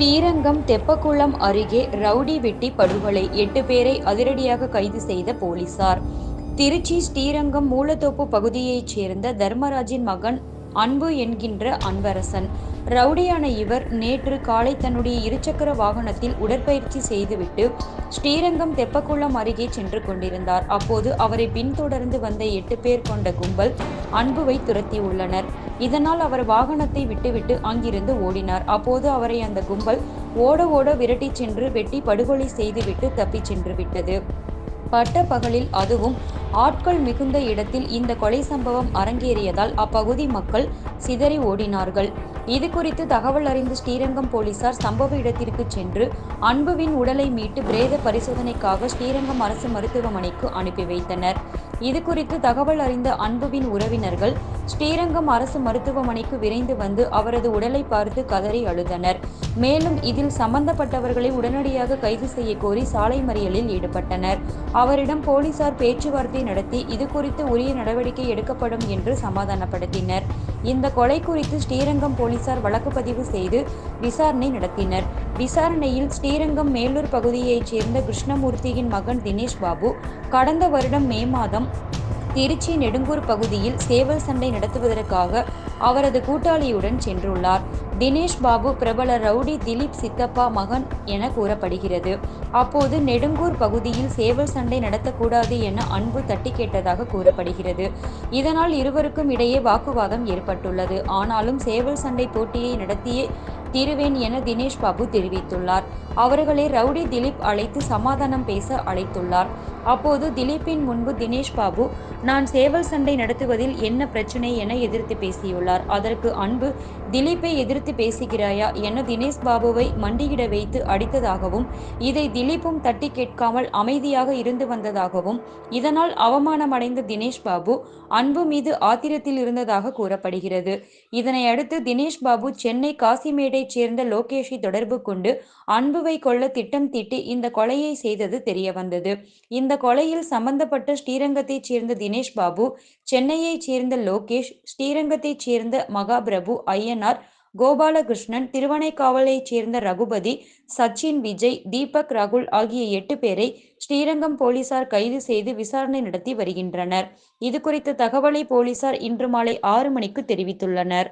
ஸ்ரீரங்கம் தெப்பக்குளம் அருகே ரவுடி வெட்டி படுகொலை. எட்டு பேரை அதிரடியாக கைது செய்த போலீசார். திருச்சி ஸ்ரீரங்கம் மூலத்தோப்பு பகுதியைச் சேர்ந்த தர்மராஜின் மகன் அன்பு என்கின்ற அன்பரசன். ரவுடியான இவர் நேற்று காலை தன்னுடைய இருசக்கர வாகனத்தில் உடற்பயிற்சி செய்துவிட்டு ஸ்ரீரங்கம் தெப்பக்குளம் அருகே சென்று கொண்டிருந்தார். அப்போது அவரை பின்தொடர்ந்து வந்த எட்டு பேர் கொண்ட கும்பல் அன்புவை துரத்தியுள்ளனர். இதனால் அவர் வாகனத்தை விட்டுவிட்டு அங்கிருந்து ஓடினார். அப்போது அவரை அந்த கும்பல் ஓட ஓட விரட்டிச் சென்று வெட்டி படுகொலை செய்துவிட்டு தப்பிச் சென்று விட்டது. பட்ட பகலில் அதுவும் ஆட்கள் மிகுந்த இடத்தில் இந்த கொலை சம்பவம் அரங்கேறியதால் அப்பகுதி மக்கள் சிதறி ஓடினார்கள். இது குறித்து தகவல் அறிந்த ஸ்ரீரங்கம் போலீசார் சம்பவ இடத்திற்கு சென்று அன்புவின் உடலை மீட்டு பிரேத பரிசோதனைக்காக ஸ்ரீரங்கம் அரசு மருத்துவமனைக்கு அனுப்பி வைத்தனர். இது குறித்து தகவல் அறிந்த அன்புவின் உறவினர்கள் ஸ்ரீரங்கம் அரசு மருத்துவமனைக்கு விரைந்து வந்து அவரது உடலை பார்த்து கதறி அழுதனர். மேலும் இதில் சம்பந்தப்பட்டவர்களை உடனடியாக கைது செய்ய கோரி சாலை மறியலில் ஈடுபட்டனர். அவரிடம் போலீசார் பேச்சுவார்த்தை நடத்தி இது குறித்து உரிய நடவடிக்கை எடுக்கப்படும் என்று சமாதானப்படுத்தினர். இந்த கொலை குறித்து ஸ்ரீரங்கம் போலீசார் வழக்கு பதிவு செய்து விசாரணை நடத்தினர். விசாரணையில் ஸ்ரீரங்கம் மேலூர் பகுதியைச் சேர்ந்த கிருஷ்ணமூர்த்தியின் மகன் தினேஷ் பாபு கடந்த வருடம் மே மாதம் திருச்சி நெடுங்கூர் பகுதியில் சேவல் சண்டை நடத்துவதற்காக அவரது கூட்டாளியுடன் சென்றுள்ளார். தினேஷ் பாபு பிரபல ரவுடி திலீப் சித்தப்பா மகன் என கூறப்படுகிறது. அப்போது நெடுங்கூர் பகுதியில் சேவல் சண்டை நடத்தக்கூடாது என அன்பு தட்டி கேட்டதாக கூறப்படுகிறது. இதனால் இருவருக்கும் இடையே வாக்குவாதம் ஏற்பட்டுள்ளது. ஆனாலும் சேவல் சண்டை போட்டியை நடத்தியே தீருவேன் என தினேஷ் பாபு தெரிவித்துள்ளார். அவர்களை ரவுடி திலீப் அழைத்து சமாதானம் பேச அழைத்துள்ளார். அப்போது திலீப்பின் முன்பு தினேஷ் பாபு நான் சேவல் சண்டை நடத்துவதில் என்ன பிரச்சனை என எதிர்த்து பேசியுள்ளார். அதற்கு அன்பு திலீப்பை எதிர்த்து பேசுகிறாயா? என தினேஷ் பாபுவை மண்டியிட வைத்து அடித்ததாகவும் இதை திலீப்பும் தட்டி கேட்காமல் அமைதியாக இருந்து வந்ததாகவும் இதனால் அவமானமடைந்த தினேஷ் பாபு அன்பு மீது ஆத்திரத்தில் இருந்ததாக கூறப்படுகிறது. இதனை அடுத்து தினேஷ் பாபு சென்னை காசிமேடை சேர்ந்த லோகேஷை தொடர்பு கொண்டு அன்புவை கொல்ல திட்டம் தீட்டி இந்த கொலையை செய்தது தெரியவந்தது இந்த கொலையில் சம்பந்தப்பட்ட ஸ்ரீரங்கத்தைச் சேர்ந்த தினேஷ் பாபு சென்னையைச் சேர்ந்த லோகேஷ் ஸ்ரீரங்கத்தைச் சேர்ந்த மகாபிரபு ஐயனார் கோபாலகிருஷ்ணன் திருவனைக்காவலைச் சேர்ந்த ரகுபதி சச்சின் விஜய் தீபக் ராகுல் ஆகிய எட்டு பேரை ஸ்ரீரங்கம் போலீசார் கைது செய்து விசாரணை நடத்தி வருகின்றனர். இது குறித்த தகவலை போலீசார் இன்று மாலை ஆறு மணிக்கு தெரிவித்துள்ளனர்.